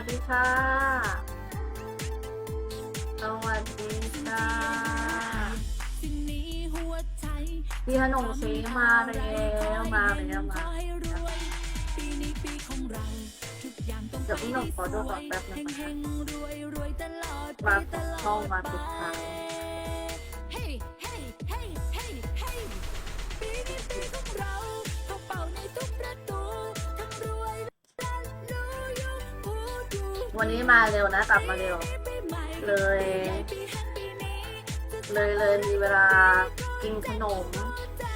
วัสดีค่ะ สวัสดีค่ะพี่ขนมซีมาแล้วมาแล้วมาเดี๋ยวพี่หนุ่มขอดูก่อนแป๊บนึงนะคะมาเข้ามาติดทาง วันนี้มาเร็วนะกลับมาเร็ว เลย เลยเลยมีเวลากินขนม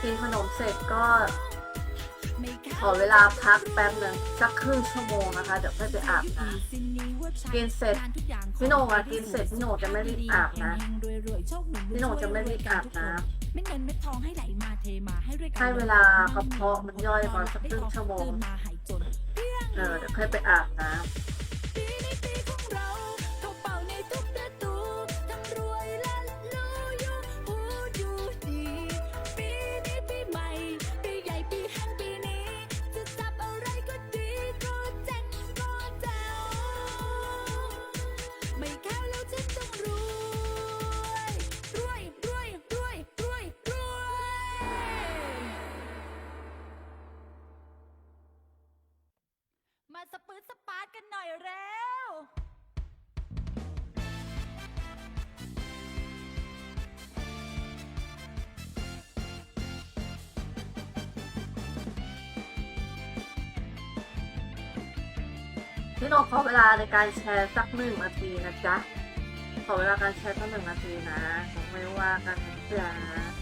กินขนมเสร็จก็ ขอเวลาพักแป๊บหนึ่งสักครึ่งชั่วโมงนะคะเดี๋ยวค่อยไปอาบน้ำกินเสร็จพี่โหน่งอะกินเสร็จพี่โหน่งจะไม่รีบอาบนะพี่โหน่งจะไม่รีบอาบน้ไม่เงินไม่ทองให้ไหลมาเทมาให้ด้วยำกันให้เวลากระเพาะมันย่อยก่อนสักครึ่งชั่วโมงเออเดี๋ยวค่อยไปอาบน้ปี พี่โน่งขอเวลาในการแชร์สักหนึ่งนาทีนะจ๊ะ ขอเวลาการแชร์สักหนึ่งนาทีนะ ไม่ว่ากันนะจ๊ะ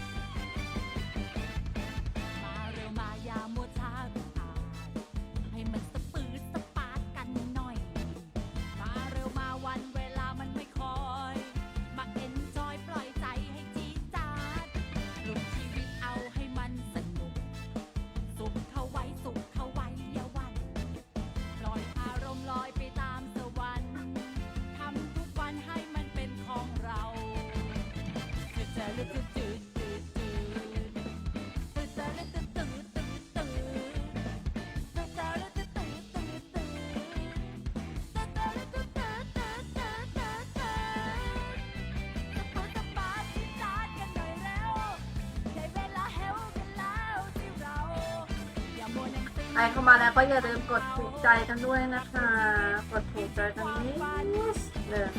ใครเข้ามาแล้วก็อย่าลืมกดถูกใจกันด้วยนะคะ กดถูกใจกันนิดเออ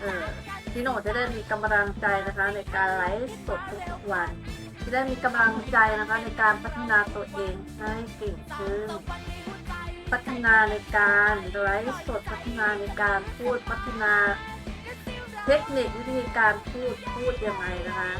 เออพี่โหน่จะได้มีกำลังใจนะคะในการไลฟ์สดทุกวัน จะได้มีกำลังใจนะคะในการพัฒนาตัวเองให้เก่งขึ้น พัฒนาในการไลฟ์สดพัฒนาในการพูดพัฒนา เทคนิควิธีการพูดพูดยังไงนะคะ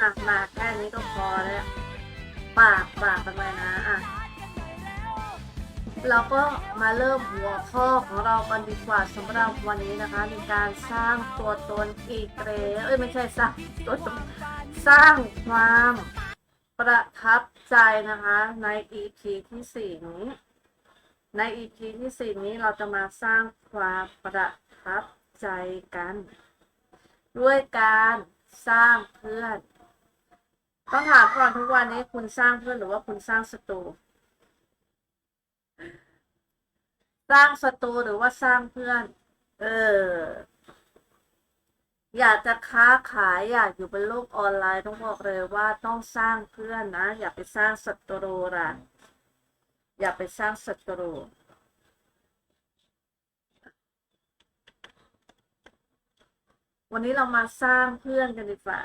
อะมาแค่นี้ก็พอแล้วปากปากกันเลยนะอะเราก็มาเริ่มหัวข้อของเรากันดีกว่าสำหรับวันนี้นะคะในการสร้างตัวตนอีกแล้วเอ้ยไม่ใช่สร้างตัวตนสร้างความประทับใจนะคะใน EP ที่สี่นี้ใน EP ที่สี่นี้เราจะมาสร้างความประทับใจกัน ด้วยการสร้างเพื่อน ต้องถามก่อนทุกวันนี้คุณสร้างเพื่อนหรือว่าคุณสร้างศัตรู สร้างศัตรูหรือว่าสร้างเพื่อน เออ อยากจะค้าขายอยากอยู่บนโลกออนไลน์ต้องบอกเลยว่าต้องสร้างเพื่อนนะ อย่าไปสร้างศัตรูล่ะ อย่าไปสร้างศัตรูวันนี้เรามาสร้างเพื่อนกันดีกว่า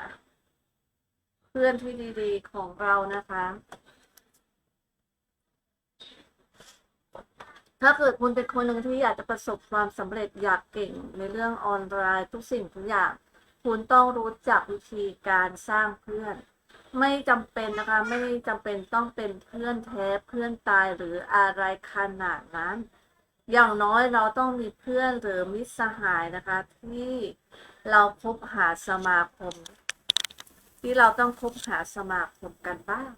เพื่อนที่ดีๆของเรานะคะ ถ้าเกิดคุณเป็นคนหนึ่งที่อยากจะประสบความสำเร็จอยากเก่งในเรื่องออนไลน์ทุกสิ่งทุกอย่าง คุณต้องรู้จักวิธีการสร้างเพื่อน ไม่จำเป็นนะคะ ไม่จำเป็นต้องเป็นเพื่อนแท้เพื่อนตายหรืออะไรขนาดนั้น อย่างน้อยเราต้องมีเพื่อนหรือมิตรสหายนะคะ ที่เราพบหาสมาคม ที่เราต้องคบหาสมาคมกันบ้าง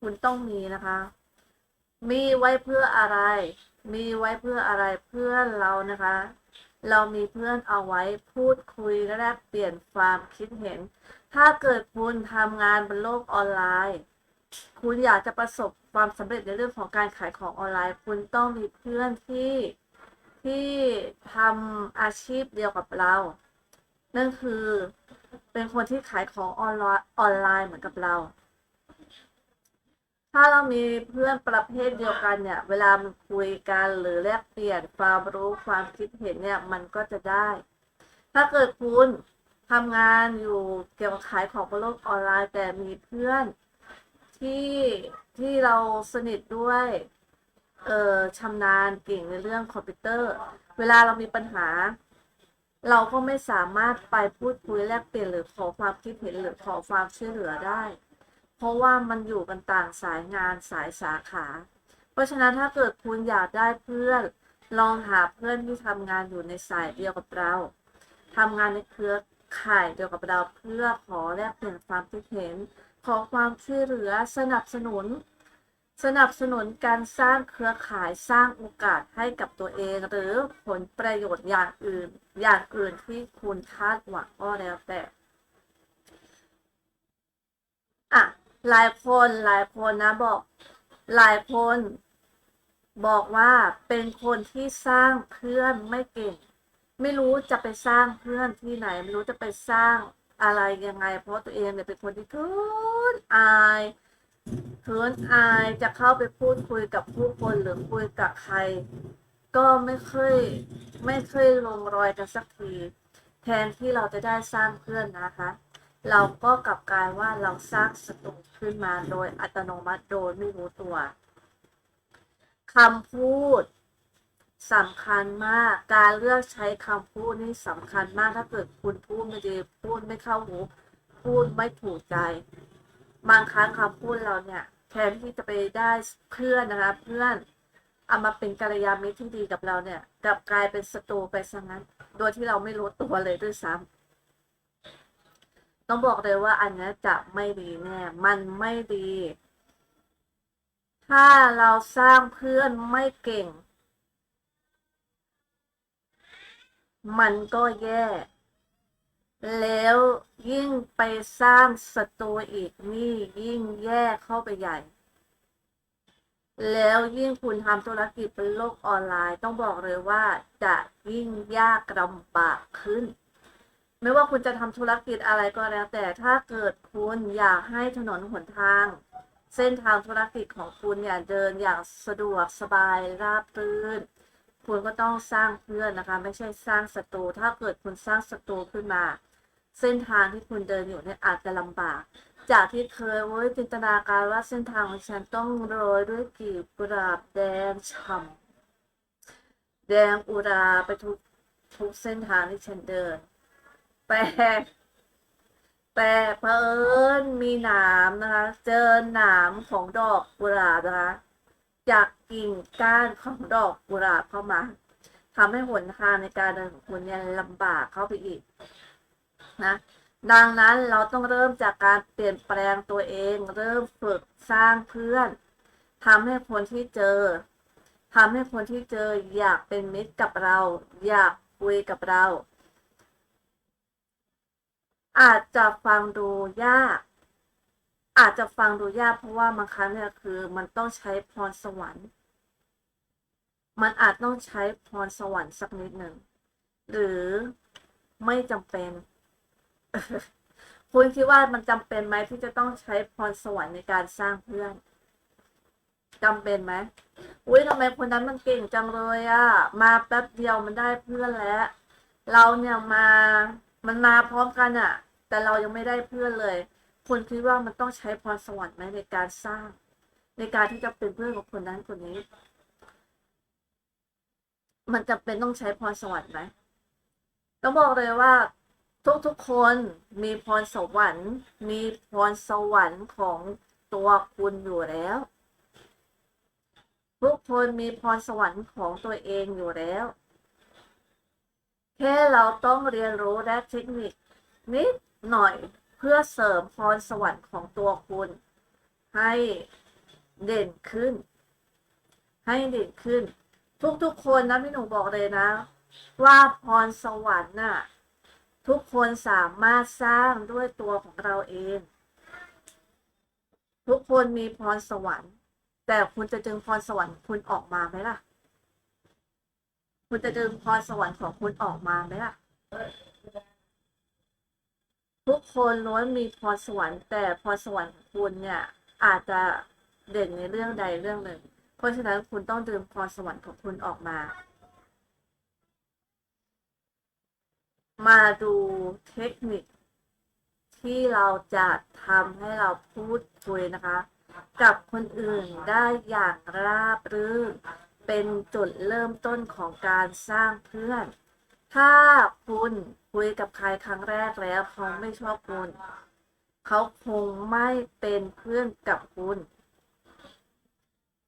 คุณต้องมีนะคะ มีไว้เพื่ออะไร มีไว้เพื่ออะไรเพื่อนเรานะคะ เรามีเพื่อนเอาไว้พูดคุยและแลกเปลี่ยนความคิดเห็น ถ้าเกิดคุณทำงานบนโลกออนไลน์ คุณอยากจะประสบความสำเร็จในเรื่องของการขายของออนไลน์ คุณต้องมีเพื่อนที่ที่ทำอาชีพเดียวกับเรา นั่นคือ เป็นคนที่ขายของออนไลน์ออนไลน์เหมือนกับเรา ถ้าเรามีเพื่อนประเภทเดียวกันเนี่ย เวลามันคุยกันหรือแลกเปลี่ยนความรู้ความคิดเห็นเนี่ยมันก็จะได้ ถ้าเกิดคุณทำงานอยู่เกี่ยวกับขายของบนโลกออนไลน์ แต่มีเพื่อนที่ที่เราสนิทด้วยเออชำนาญเก่งในเรื่องคอมพิวเตอร์ เวลาเรามีปัญหา เราก็ไม่สามารถไปพูดคุยแลกเปลี่ยนหรือขอความคิดเห็นหรือขอความช่วยเหลือได้ เพราะว่ามันอยู่กันต่างสายงานสายสาขา เพราะฉะนั้นถ้าเกิดคุณอยากได้เพื่อน ลองหาเพื่อนที่ทำงานอยู่ในสายเดียวกับเราทำงานในเครือข่ายเดียวกับเราเพื่อขอแลกเปลี่ยนความคิดเห็น ขอความช่วยเหลือสนับสนุน สนับสนุนการสร้างเครือข่ายสร้างโอกาสให้กับตัวเอง หรือผลประโยชน์อย่างอื่น อย่างอื่นที่คุณคาดหวังก็แล้วแต่อะหลายคนหลายคนนะบอกหลายคนบอกว่าเป็นคนที่สร้างเพื่อนไม่เก่ง ไม่รู้จะไปสร้างเพื่อนที่ไหน ไม่รู้จะไปสร้างอะไรยังไง เพราะตัวเองเนี่ยเป็นคนที่เขินอาย เขินอายจะเข้าไปพูดคุยกับผู้คนหรือคุยกับใคร ก็ไม่เคยไม่เคยลงรอยกันสักที แทนที่เราจะได้สร้างเพื่อนนะคะ เราก็กลับกลายว่าเราสร้างศัตรูขึ้นมาโดยอัตโนมัติโดยไม่รู้ตัวคำพูดสำคัญมาก การเลือกใช้คำพูดนี่สำคัญมากถ้าเกิดคุณพูดไม่ดีพูดไม่เข้าหู พูดไม่ถูกใจ บางครั้งคำพูดเราเนี่ยแทนที่จะไปได้เพื่อนนะคะเพื่อนเอามาเป็นกัลยาณมิตรที่ดีกับเราเนี่ยกลับกลายเป็นศัตรูไปซะงั้น โดยที่เราไม่รู้ตัวเลยด้วยซ้ำต้องบอกเลยว่าอันนี้จะไม่ดีแน่มันไม่ดี ถ้าเราสร้างเพื่อนไม่เก่ง มันก็แย่ แล้วยิ่งไปสร้างศัตรูอีกนี่ยิ่งแย่เข้าไปใหญ่ แล้วยิ่งคุณทำธุรกิจเป็นโลกออนไลน์ ต้องบอกเลยว่าจะยิ่งยากลำบากขึ้น ไม่ว่าคุณจะทำธุรกิจอะไรก็แล้ว แต่ถ้าเกิดคุณอยากให้ถนนหนทาง เส้นทางธุรกิจของคุณเนี่ยเดินอย่างสะดวกสบายราบรื่นคุณก็ต้องสร้างเพื่อนนะคะ ไม่ใช่สร้างศัตรูถ้าเกิดคุณสร้างศัตรูขึ้นมา เส้นทางที่คุณเดินอยู่เนี่ยอาจจะลำบาก จากที่เคยเว้ยจินตนาการว่าเส้นทางของฉันต้องโรยด้วยกลีบกุหลาบแดงฉ่ำแดงอุราไปทุกทุกเส้นทางที่ฉันเดิน แต่แต่เผอิญมีหนามนะคะ เจอหนามของดอกกุหลาบนะคะ จากกิ่งก้านของดอกกุหลาบเข้ามาทำให้หนทางในการเดินของคุณเนี่ยลำบากเข้าไปอีก นะดังนั้นเราต้องเริ่มจากการเปลี่ยนแปลงตัวเอง เริ่มฝึกสร้างเพื่อนทำให้คนที่เจอทำให้คนที่เจออยากเป็นมิตรกับเรา อยากคุยกับเรา อาจจะฟังดูยาก อาจจะฟังดูยากเพราะว่าบางครั้งเนี่ยคือมันต้องใช้พรสวรรค์ มันอาจต้องใช้พรสวรรค์สักนิดหนึ่ง หรือไม่จำเป็น คุณคิดว่ามันจำเป็นไหมที่จะต้องใช้พรสวรรค์ในการสร้างเพื่อนจำเป็นไหมอุ้ยทำไมคนนั้นมันเก่งจังเลยอะมาแป๊บเดียวมันได้เพื่อนแล้ว เราเนี่ยมา มันมาพร้อมกันอะแต่เรายังไม่ได้เพื่อนเลยคุณคิดว่ามันต้องใช้พรสวรรค์ไหมในการสร้าง ในการที่จะเป็นเพื่อนกับคนนั้นคนนี้ มันจำเป็นต้องใช้พรสวรรค์ไหมต้องบอกเลยว่า ทุกๆคนมีพรสวรรค์ มีพรสวรรค์ของตัวคุณอยู่แล้ว ทุกคนมีพรสวรรค์ของตัวเองอยู่แล้ว แค่เราต้องเรียนรู้และเทคนิคนิดหน่อยเพื่อเสริมพรสวรรค์ของตัวคุณ ให้เด่นขึ้น ให้เด่นขึ้น ทุกๆคนนะพี่หนูบอกเลยนะ ว่าพรสวรรค์น่ะ ทุกคนสามารถสร้างด้วยตัวของเราเอง ทุกคนมีพรสวรรค์ แต่คุณจะดึงพรสวรรค์คุณออกมาไหมล่ะ คุณจะดึงพรสวรรค์ของคุณออกมาไหมล่ะ ทุกคนล้วนมีพรสวรรค์ แต่พรสวรรค์ของคุณเนี่ย อาจจะเด่นในเรื่องใดเรื่องหนึ่ง เพราะฉะนั้นคุณต้องดึงพรสวรรค์ของคุณออกมา มาดูเทคนิค ที่เราจะทำให้เราพูดคุยนะคะ กับคนอื่นได้อย่างราบรื่น เป็นจุดเริ่มต้นของการสร้างเพื่อน ถ้าคุณคุยกับใครครั้งแรกแล้วเขาไม่ชอบคุณ เขาคงไม่เป็นเพื่อนกับคุณ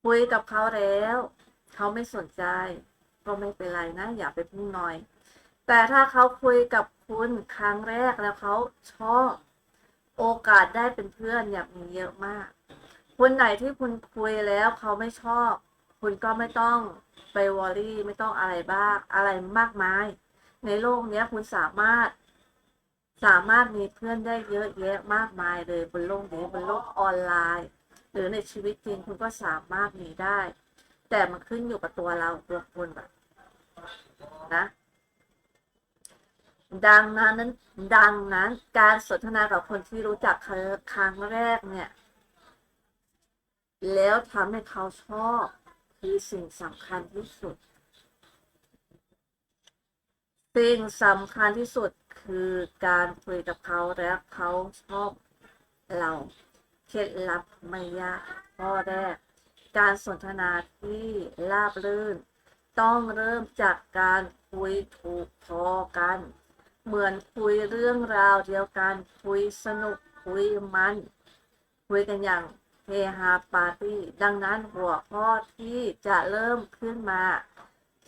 คุยกับเขาแล้ว เขาไม่สนใจ ก็ไม่เป็นไรนะ อย่าไปพึ่งน้อย แต่ถ้าเขาคุยกับคุณครั้งแรกแล้วเขาชอบโอกาสได้เป็นเพื่อนเนี่ยมีเยอะมาก คนไหนที่คุณคุยแล้วเขาไม่ชอบ คุณก็ไม่ต้องไปวอรี่ไม่ต้องอะไรบ้างอะไรมากมาย ในโลกเนี้ยคุณสามารถ สามารถมีเพื่อนได้เยอะแยะมากมายเลยบนโลกนี้บนโลกออนไลน์ หรือในชีวิตจริงคุณก็สามารถมีได้ แต่มันขึ้นอยู่กับตัวเราตัวคุณแบบนะ ดังนั้นนั้นดังนั้นการสนทนากับคนที่รู้จักครั้งแรกเนี่ย แล้วทำให้เขาชอบคือสิ่งสำคัญที่สุด สิ่งสำคัญที่สุดคือการคุยกับเขาและเขาชอบเราเคล็ดลับไม่ยากข้อแรก การสนทนาที่ราบรื่น ต้องเริ่มจากการคุยถูกพอกัน เหมือนคุยเรื่องราวเดียวกัน คุยสนุก คุยมัน คุยกันอย่างเฮฮาปาร์ตี้ ดังนั้นหัวข้อที่จะเริ่มขึ้นมา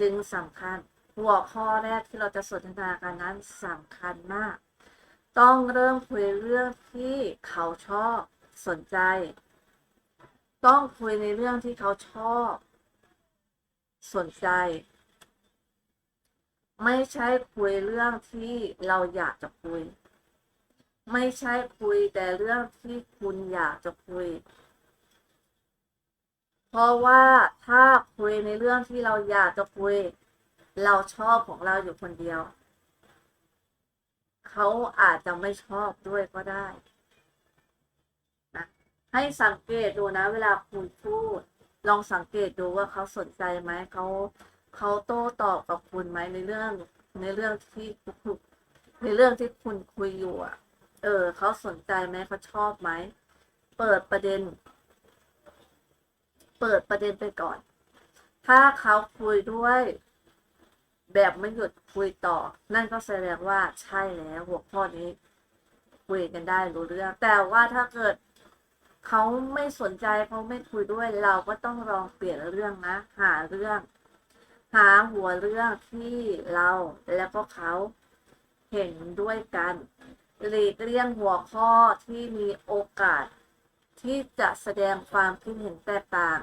จึงสำคัญ หัวข้อแรกที่เราจะสนทนากันนั้นสำคัญมาก ต้องเริ่มคุยเรื่องที่เขาชอบสนใจ ต้องคุยในเรื่องที่เขาชอบ สนใจ ไม่ใช่คุยเรื่องที่เราอยากจะคุย ไม่ใช่คุยแต่เรื่องที่คุณอยากจะคุย เพราะว่าถ้าคุยในเรื่องที่เราอยากจะคุย เราชอบของเราอยู่คนเดียว เขาอาจจะไม่ชอบด้วยก็ได้นะให้สังเกตดูนะ เวลาคุณพูด ลองสังเกตดูว่าเขาสนใจไหมเขา เขาโต้ตอบกับคุณไหมในเรื่องในเรื่องที่ในเรื่องที่คุณคุยอยู่อะ เออ เขาสนใจไหมเขาชอบไหม เปิดประเด็น เปิดประเด็นไปก่อน ถ้าเขาคุยด้วย แบบไม่หยุดคุยต่อ นั่นก็แสดงว่าใช่แล้วหัวข้อนี้คุยกันได้รู้เรื่อง แต่ว่าถ้าเกิดเขาไม่สนใจเขาไม่คุยด้วยเราก็ต้องลองเปลี่ยนเรื่องนะ หาเรื่อง หาหัวเรื่องที่เราแล้วก็เขาเห็นด้วยกันหลีกเลี่ยงหัวข้อที่มีโอกาส ที่จะแสดงความคิดเห็นแตกต่าง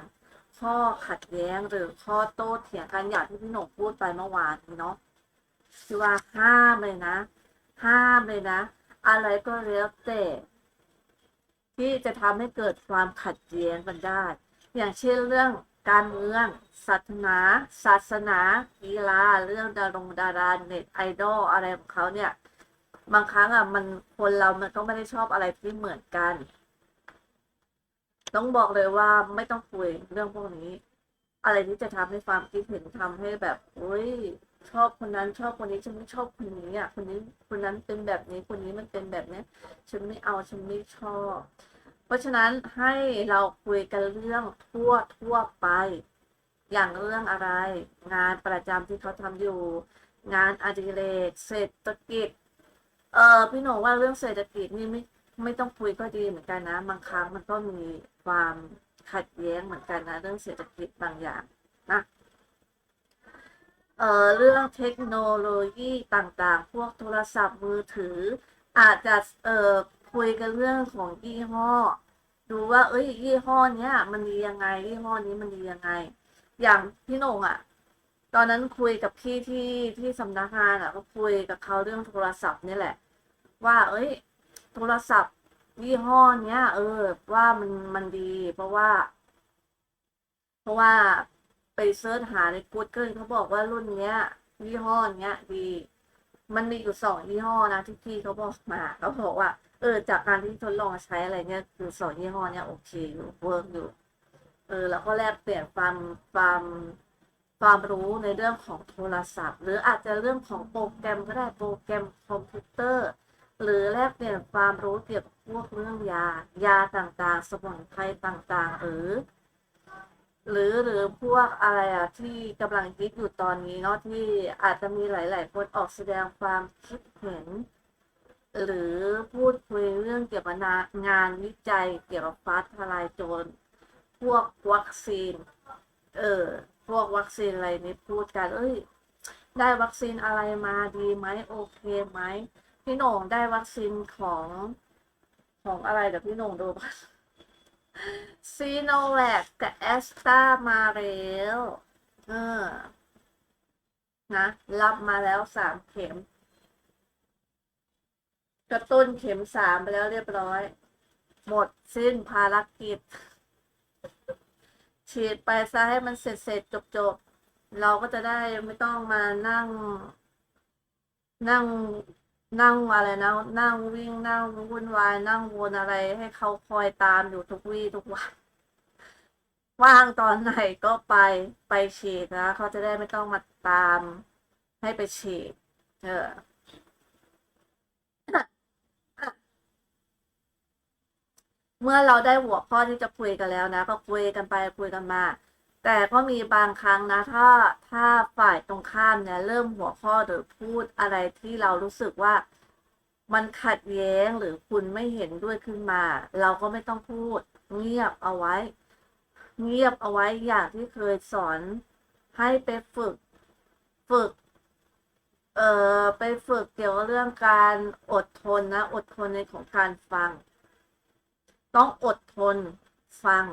ข้อขัดแย้งหรือข้อโต้เถียงกันอย่างที่พี่หนกพูดไปเมื่อวานนี้เนาะคือว่าห้ามเลยนะ ห้ามเลยนะ อะไรก็แล้วแต่ที่จะทำให้เกิดความขัดแย้งกันได้ อย่างเช่นเรื่อง การเมือง ศาสนา ศาสนา กีฬา เรื่องดารงดาราเน็ตไอดอลอะไรของเขาเนี่ย บางครั้งอะมันคนเรามันก็ไม่ได้ชอบอะไรที่เหมือนกัน ต้องบอกเลยว่าไม่ต้องคุยเรื่องพวกนี้ อะไรที่จะทำให้ความคิดเห็นทำให้แบบโอ้ยชอบคนนั้นชอบคนนี้ฉันไม่ชอบคนนี้อะคนนี้คนนั้นเป็นแบบนี้คนนี้มันเป็นแบบนี้ฉันไม่เอาฉันไม่ชอบ เพราะฉะนั้นให้เราคุยกันเรื่องทั่วทั่วไป อย่างเรื่องอะไร งานประจำที่เขาทำอยู่ งานอดิเรกเศรษฐกิจ เออพี่หนูว่าเรื่องเศรษฐกิจนี่ไม่ไม่ต้องคุยก็ดีเหมือนกันนะ บางครั้งมันก็มีความขัดแย้งเหมือนกันนะ เรื่องเศรษฐกิจบางอย่างนะเอ่อเรื่องเทคโนโลยีต่างๆ พวกโทรศัพท์มือถือ อาจจะเอ่อ คุยกันเรื่องของยี่ห้อ ดูว่า เอ้ยยี่ห้อเนี้ย มันดียังไงยี่ห้อนี้มันดียังไง อย่างพี่โหน่งอะตอนนั้นคุยกับพี่ที่ที่สำนักงานอะก็คุยกับเขาเรื่องโทรศัพท์นี่แหละ ว่า เอ้ย โทรศัพท์ยี่ห้อเนี้ย เออ ว่ามันมันดี เพราะว่า เพราะว่าไปเซิร์ชหาใน Google เขาบอกว่ารุ่นเนี้ยยี่ห้อเนี้ยดี มันมีอยู่สองยี่ห้อนะที่พี่เขาบอกมาเขาบอกว่า เออ จากการที่ทดลองใช้อะไรเนี่ยคือสองยี่ห้อเนี้ยโอเคอยู่เวิร์กอยู่ เออ แล้วก็แลกเปลี่ยนความความความรู้ในเรื่องของโทรศัพท์ หรืออาจจะเรื่องของโปรแกรมก็ได้โปรแกรมคอมพิวเตอร์ หรือแลกเปลี่ยนความรู้เกี่ยวกับพวกเรื่องยา ยาต่างๆ สมุนไพรต่างๆ หรือ หรือหรือพวกอะไรอะที่กำลังฮิตอยู่ตอนนี้เนาะที่อาจจะมีหลาย ๆ คนออกแสดงความคิดเห็น หรือพูดคุยเรื่องเกี่ยวกับงานวิจัยเกี่ยวกับฟ้าทลายโจรพวกวัคซีน เออ พวกวัคซีนอะไรนี้พูดกัน เอ้ย ได้วัคซีนอะไรมาดีไหมโอเคไหมพี่หน่งได้วัคซีนของของอะไรเดี๋ยวพี่หน่งดูก่อนซีโนแวคกับแอสตามาแล้วเออนะ รับมาแล้วสามเข็ม กระตุ้นเข็มสามไปแล้วเรียบร้อย หมดสิ้นภารกิจ ฉีดไปซะให้มันเสร็จเสร็จจบจบๆเราก็จะได้ไม่ต้องมานั่ง นั่งนั่งอะไรนะ นั่งวิ่งนั่งวุ่นวาย นั่งวนอะไรให้เขาคอยตามอยู่ทุกวี่ทุกวันว่างตอนไหนก็ไปไปฉีดนะเขาจะได้ไม่ต้องมาตามให้ไปฉีด เออ เมื่อเราได้หัวข้อที่จะคุยกันแล้วนะ ก็คุยกันไปคุยกันมา แต่ก็มีบางครั้งนะ ถ้าถ้าฝ่ายตรงข้ามเนี่ยเริ่มหัวข้อหรือพูดอะไรที่เรารู้สึกว่ามันขัดแย้งหรือคุณไม่เห็นด้วยขึ้นมา เราก็ไม่ต้องพูด เงียบเอาไว้ เงียบเอาไว้อย่างที่เคยสอนให้ไปฝึกฝึก เอ่อไปฝึกเกี่ยวกับเรื่องการอดทนนะ อดทนในของการฟัง ต้องอดทนฟัง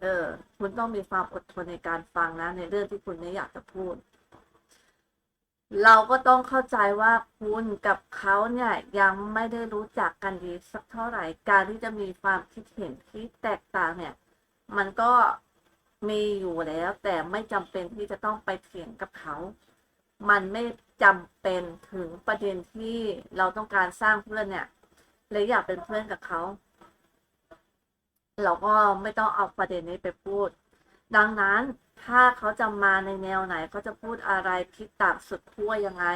เออ คุณต้องมีความอดทนในการฟังนะในเรื่องที่คุณไม่อยากจะพูด เราก็ต้องเข้าใจว่าคุณกับเขาเนี่ยยังไม่ได้รู้จักกันดีสักเท่าไหร่ การที่จะมีความคิดเห็นที่แตกต่างเนี่ย มันก็มีอยู่แล้ว แต่ไม่จำเป็นที่จะต้องไปเถียงกับเขา มันไม่จำเป็นถึงประเด็นที่เราต้องการสร้างเพื่อนเนี่ยเลยอยากเป็นเพื่อนกับเขา เราก็ไม่ต้องเอาประเด็นนี้ไปพูด ดังนั้นถ้าเขาจะมาในแนวไหนเขาจะพูดอะไรคิดต่างสุดขั้วยังไง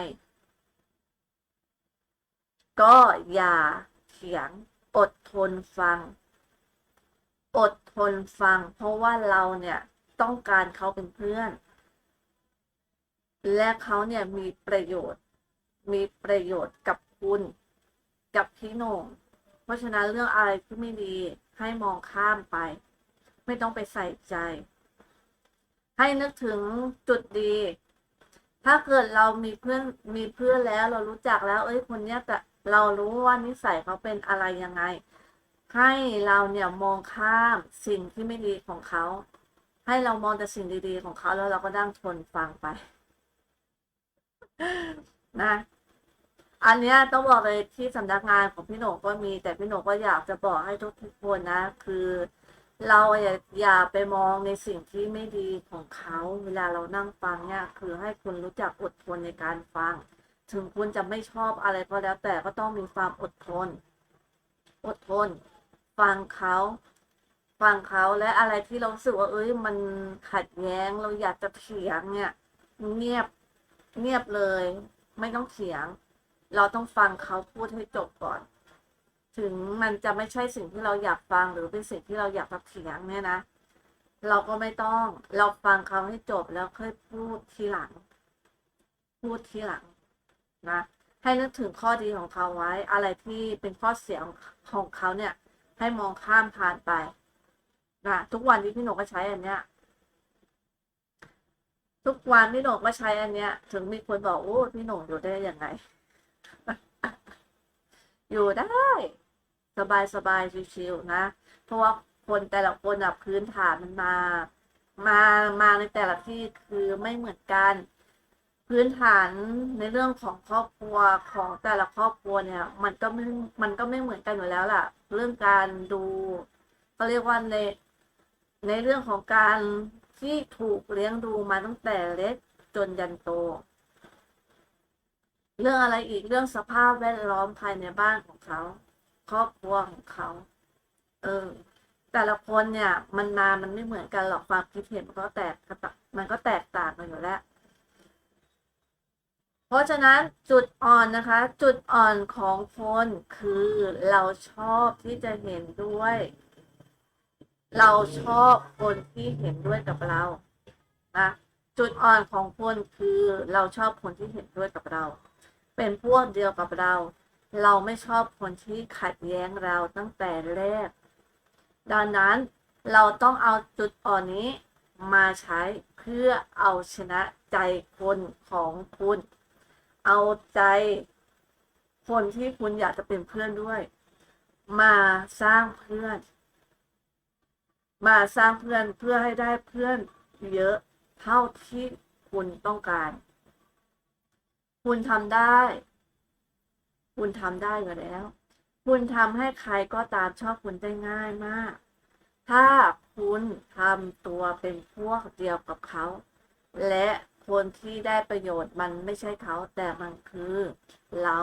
ก็อย่าเถียงอดทนฟัง อดทนฟัง เพราะว่าเราเนี่ยต้องการเขาเป็นเพื่อน และเขาเนี่ยมีประโยชน์ มีประโยชน์กับคุณ กับพี่โหน่งเพราะฉะนั้นเรื่องอะไรที่ไม่ดี ให้มองข้ามไป ไม่ต้องไปใส่ใจ ให้นึกถึงจุดดี ถ้าเกิดเรามีเพื่อนมีเพื่อนแล้วเรารู้จักแล้ว เอ้ยคนเนี้ยแต่เรารู้ว่านิสัยเขาเป็นอะไรยังไง ให้เราเนี่ยมองข้ามสิ่งที่ไม่ดีของเขา ให้เรามองแต่สิ่งดีๆของเขาแล้วเราก็ดั้งทนฟังไป นะ อันเนี้ยต้องบอกเลยที่สำนักงานของพี่โหนงก็มี แต่พี่โหนงก็อยากจะบอกให้ทุกๆคนนะ คือเราอย่าอย่าไปมองในสิ่งที่ไม่ดีของเขาเวลาเรานั่งฟังเนี่ยคือให้คุณรู้จักอดทนในการฟัง ถึงคุณจะไม่ชอบอะไรก็แล้วแต่ก็ต้องมีความอดทน อดทน ฟังเขาฟังเขาและอะไรที่เราสึกว่าเอ้ยมันขัดแย้งเราอยากจะเถียงเนี่ย เงียบเงียบเลย ไม่ต้องเถียง เราต้องฟังเขาพูดให้จบก่อน ถึงมันจะไม่ใช่สิ่งที่เราอยากฟังหรือเป็นสิ่งที่เราอยากจะเถียงเนี่ยนะ เราก็ไม่ต้องเราฟังเขาให้จบแล้วค่อยพูดทีหลัง พูดทีหลังนะให้นึกถึงข้อดีของเขาไว้ อะไรที่เป็นข้อเสียของเขาเนี่ย ให้มองข้ามผ่านไปนะทุกวันที่พี่หนกก็ใช้อันเนี้ยทุกวันพี่หนกก็ใช้อันเนี้ย ถึงมีคนบอกโอ้พี่หนกอยู่ได้ยังไง อยู่ได้ สบายสบายชิวๆนะ เพราะว่าคนแต่ละคนอะพื้นฐานมันมา มามาในแต่ละที่คือไม่เหมือนกัน พื้นฐานในเรื่องของครอบครัวของแต่ละครอบครัวเนี่ย มันก็ไม่มันก็ไม่เหมือนกันอยู่แล้วล่ะ เรื่องการดูเขาเรียกว่าในในเรื่องของการที่ถูกเลี้ยงดูมาตั้งแต่เล็กจนยันโต เรื่องอะไรอีกเรื่องสภาพแวดล้อมภายในบ้านของเขา ครอบครัวของเขา เออ แต่ละคนเนี่ย มันมามันไม่เหมือนกันหรอกความคิดเห็นมันก็แตกมันก็แตกต่างกันอยู่แล้ว เพราะฉะนั้นจุดอ่อนนะคะ จุดอ่อนของคนคือเราชอบที่จะเห็นด้วย เราชอบคนที่เห็นด้วยกับเรานะจุดอ่อนของคนคือเราชอบคนที่เห็นด้วยกับเรา เป็นพวกเดียวกับเรา เราไม่ชอบคนที่ขัดแย้งเราตั้งแต่แรก ดังนั้นเราต้องเอาจุดอ่อนนี้มาใช้เพื่อเอาชนะใจคนของคุณ เอาใจคนที่คุณอยากจะเป็นเพื่อนด้วย มาสร้างเพื่อน มาสร้างเพื่อนเพื่อให้ได้เพื่อนเยอะเท่าที่คุณต้องการ คุณทำได้ คุณทำได้อยู่แล้ว คุณทำให้ใครก็ตามชอบคุณได้ง่ายมาก ถ้าคุณทำตัวเป็นพวกเดียวกับเขา และคนที่ได้ประโยชน์มันไม่ใช่เขาแต่มันคือเรา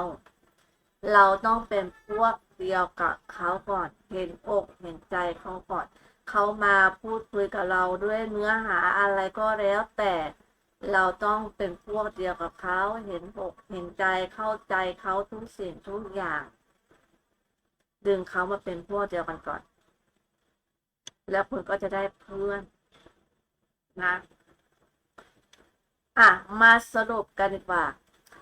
เราต้องเป็นพวกเดียวกับเขาก่อน เห็นอกเห็นใจเขาก่อน เขามาพูดคุยกับเราด้วยเนื้อหาอะไรก็แล้วแต่ เราต้องเป็นพวกเดียวกับเขาเห็นอกเห็นใจเข้าใจเขาทุกสิ่งทุกอย่าง ดึงเขามาเป็นพวกเดียวกันก่อน แล้วคุณก็จะได้เพื่อนนะอะมาสรุปกันดีกว่า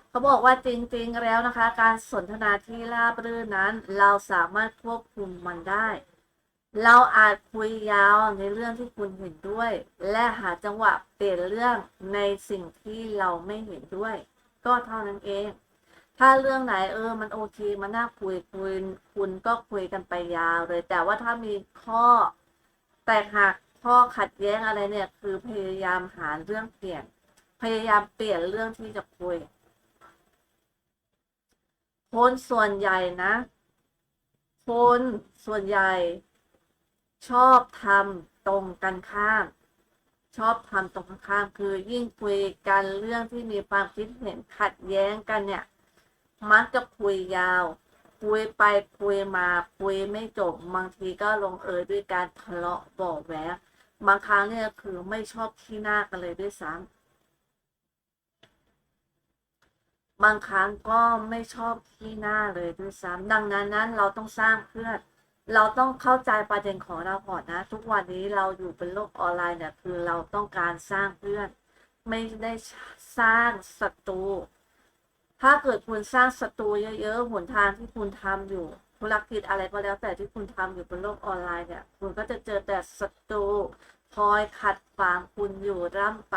เขาบอกว่าจริงๆแล้วนะคะ การสนทนาที่ราบรื่นนั้น เราสามารถควบคุมมันได้ เราอาจคุยยาวในเรื่องที่คุณเห็นด้วย และหาจังหวะเปลี่ยนเรื่องในสิ่งที่เราไม่เห็นด้วย ก็เท่านั้นเอง ถ้าเรื่องไหนเออ มันโอเคมันน่าคุยคุยคุณก็คุยกันไปยาวเลย แต่ว่าถ้ามีข้อแตกหักข้อขัดแย้งอะไรเนี่ย คือพยายามหาเรื่องเปลี่ยน พยายามเปลี่ยนเรื่องที่จะคุยคนส่วนใหญ่นะ คนส่วนใหญ่ ชอบทำตรงกันข้าม ชอบทำตรงกันข้าม คือยิ่งคุยกันเรื่องที่มีความคิดเห็นขัดแย้งกันเนี่ย มักจะคุยยาว คุยไปคุยมาคุยไม่จบบางทีก็ลงเอยด้วยการทะเลาะเบอแวกบางครั้งเนี่ยคือไม่ชอบที่หน้ากันเลยด้วยซ้ำบางครั้งก็ไม่ชอบที่หน้าเลยด้วยซ้ำดังนั้นนั้นเราต้องสร้างเพื่อน เราต้องเข้าใจประเด็นของเราก่อนนะ ทุกวันนี้เราอยู่เป็นโลกออนไลน์เนี่ยคือเราต้องการสร้างเพื่อน ไม่ได้สร้างศัตรูถ้าเกิดคุณสร้างศัตรูเยอะๆหนทางที่คุณทำอยู่ธุรกิจอะไรก็แล้วแต่ที่คุณทำอยู่บนโลกออนไลน์เนี่ย คุณก็จะเจอแต่ศัตรูคอยขัดขวางคุณอยู่ร่ำไป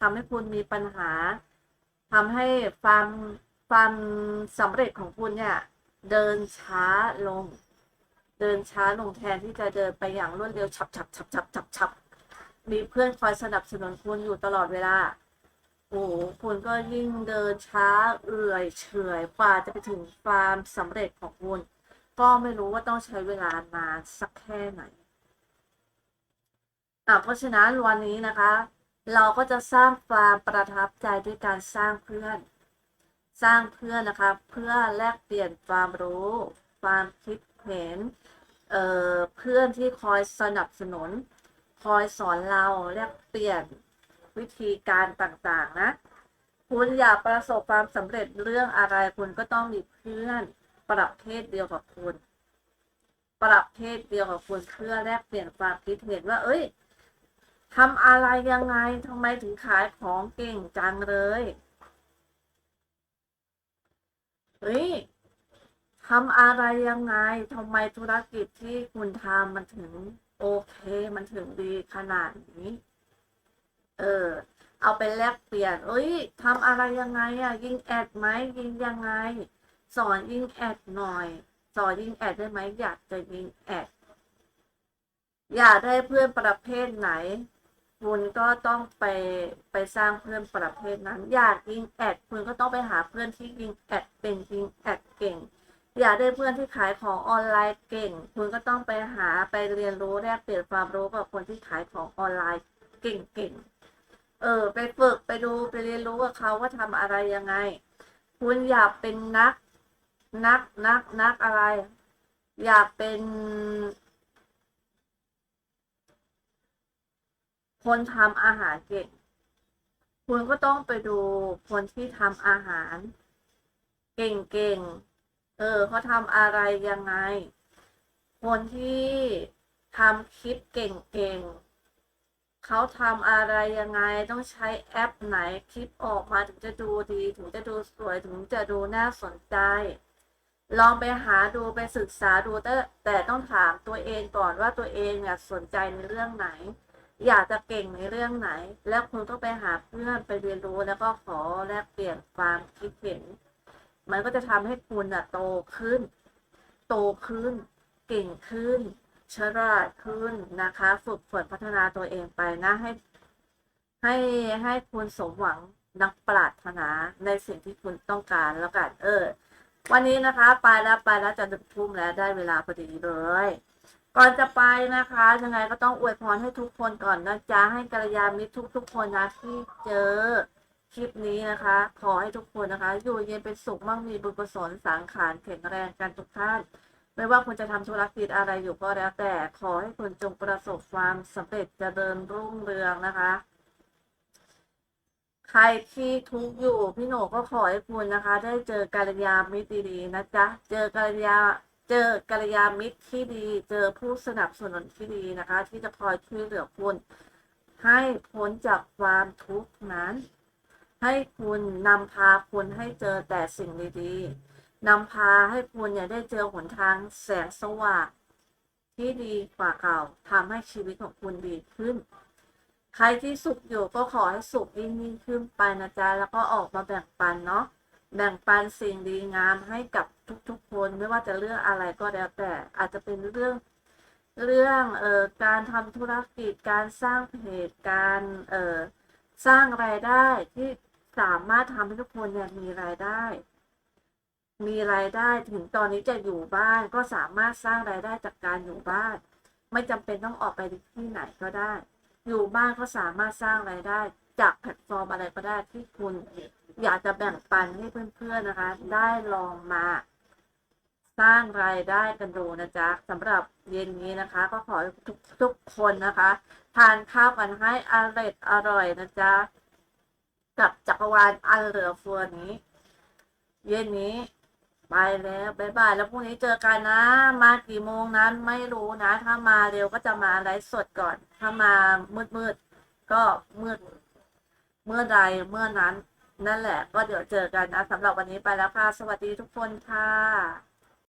ทำให้คุณมีปัญหาทำให้ความความสำเร็จของคุณเนี่ย เดินช้าลง เดินช้าลงแทนที่จะเดินไปอย่างรวดเร็วฉับฉับฉับฉับฉับฉับมีเพื่อนคอยสนับสนุนคุณอยู่ตลอดเวลา โอ้คุณก็ยิ่งเดินช้าเอื่อยเฉยกว่าจะไปถึงความสำเร็จของคุณ ก็ไม่รู้ว่าต้องใช้เวลานานสักแค่ไหนอะเพราะฉะนั้นวันนี้นะคะ เราก็จะสร้างความประทับใจด้วยการสร้างเพื่อน สร้างเพื่อนนะคะ เพื่อแลกเปลี่ยนความรู้ ความคิดเห็น เเพื่อนที่คอยสนับสนุน คอยสอนเราแลกเปลี่ยนวิธีการต่างๆนะ คุณอยากประสบความสำเร็จเรื่องอะไรคุณก็ต้องมีเพื่อนประเภทเดียวกับคุณ ประเภทเดียวกับคุณเพื่อแลกเปลี่ยนความคิดเห็นว่า เอ้ยทำอะไรยังไงทำไมถึงขายของเก่งจังเลย เฮ้ย ทำอะไรยังไงทำไมธุรกิจที่คุณทำมันถึงโอเค มันถึงดีขนาดนี้ เออ เอาไปแลกเปลี่ยน เอ้ยทำอะไรยังไงอะยิงแอดไหมยิงยังไง สอนยิงแอดหน่อย สอนยิงแอดได้ไหมอยากจะยิงแอด อยากได้เพื่อนประเภทไหนคุณก็ต้องไปไปสร้างเพื่อนประเภทนั้น อยากยิงแอดคุณก็ต้องไปหาเพื่อนที่ยิงแอดเป็นยิงแอดเก่ง อยากได้เพื่อนที่ขายของออนไลน์เก่ง คุณก็ต้องไปหาไปเรียนรู้แลกเปลี่ยนความรู้กับคนที่ขายของออนไลน์เก่งๆ เออ ไปฝึกไปดูไปเรียนรู้กับเขาว่าทำอะไรยังไง คุณอยากเป็นนัก นักนักนักอะไร อยากเป็นคนทำอาหารเก่ง คุณก็ต้องไปดูคนที่ทำอาหาร เก่งๆ ออเขาทำอะไรยังไง คนที่ทำคลิปเก่งๆเขาทำอะไรยังไงต้องใช้แอปไหนคลิปออกมาถึงจะดูดี ถึงจะดูสวยถึงจะดูน่าสนใจ ลองไปหาดูไปศึกษาดูแต่แต่ต้องถามตัวเองก่อนว่าตัวเองเนี่ยสนใจในเรื่องไหน อยากจะเก่งในเรื่องไหน แล้วคุณก็ไปหาเพื่อนไปเรียนรู้แล้วก็ขอแลกเปลี่ยนความคิดเห็น มันก็จะทำให้คุณอะโตขึ้น โตขึ้น เก่งขึ้น ฉลาดขึ้นนะคะ ฝึกฝนพัฒนาตัวเองไปนะให้ ให้ให้คุณสมหวังนักปรารถนาในสิ่งที่คุณต้องการแล้วกันเออ วันนี้นะคะ ไปแล้วไปแล้วจะดึกทุ่มแล้วได้เวลาพอดีเลย ก่อนจะไปนะคะ ยังไงก็ต้องอวยพรให้ทุกคนก่อนนะจ๊ะให้กัลยาณมิตรทุกๆคนนะที่เจอ คลิปนี้นะคะ ขอให้ทุกคนนะคะ อยู่เย็นเป็นสุขมั่งมีบุญกุศลสังขารแข็งแรงกันทุกท่าน ไม่ว่าคุณจะทำธุรกิจอะไรอยู่ก็แล้ว แต่ขอให้คุณจงประสบความสำเร็จเจริญรุ่งเรืองนะคะ ใครที่ทุกข์อยู่พี่โหนก็ขอให้คุณนะคะ ได้เจอกัลยาณมิตรดีๆนะจ๊ะเจอกัลยาเจอกัลยาณมิตรที่ดี เจอผู้สนับสนุนที่ดีนะคะ ที่จะคอยช่วยเหลือคุณให้พ้นจากความทุกข์นั้น ให้คุณนำพาคุณให้เจอแต่สิ่งดีๆนำพาให้คุณเนี่ยได้เจอหนทางแสงสว่างที่ดีกว่าเก่าทำให้ชีวิตของคุณดีขึ้น ใครที่สุขอยู่ก็ขอให้สุขยิ่งยิ่งขึ้นไปนะจ๊ะแล้วก็ออกมาแบ่งปันเนาะแบ่งปันสิ่งดีงามให้กับทุกๆคนไม่ว่าจะเรื่องอะไรก็แล้วแต่อาจจะเป็นเรื่องเรื่องเอ่อการทำธุรกิจการสร้างเพจการเอ่อสร้างรายได้ที่ สามารถทำให้ทุกคนเนี่ยมีรายได้ มีรายได้ถึงตอนนี้จะอยู่บ้านก็สามารถสร้างรายได้จากการอยู่บ้าน ไม่จำเป็นต้องออกไปที่ไหนก็ได้ อยู่บ้านก็สามารถสร้างรายได้จากแพลตฟอร์มอะไรก็ได้ที่คุณอยากจะแบ่งปันให้เพื่อนๆนะคะ ได้ลองมา สร้างรายได้กันดูนะจ๊ะสำหรับเย็นนี้นะคะ ก็ขอทุกทุกคนนะคะ ทานข้าวกันให้อร่อยอร่อยนะจ๊ะ กับจักรวาลอันเหลือเฟือนี้ เย็นนี้ไปแล้วบายบายแล้วพรุ่งนี้เจอกันนะ มากี่โมงนั้นไม่รู้นะ ถ้ามาเร็วก็จะมาไลฟ์สดก่อน ถ้ามามืดมืดๆก็มืดเมื่อใดเมื่อนั้น นั่นแหละ ก็เดี๋ยวเจอกันนะสำหรับวันนี้ไปแล้วค่ะ สวัสดีทุกคนค่ะ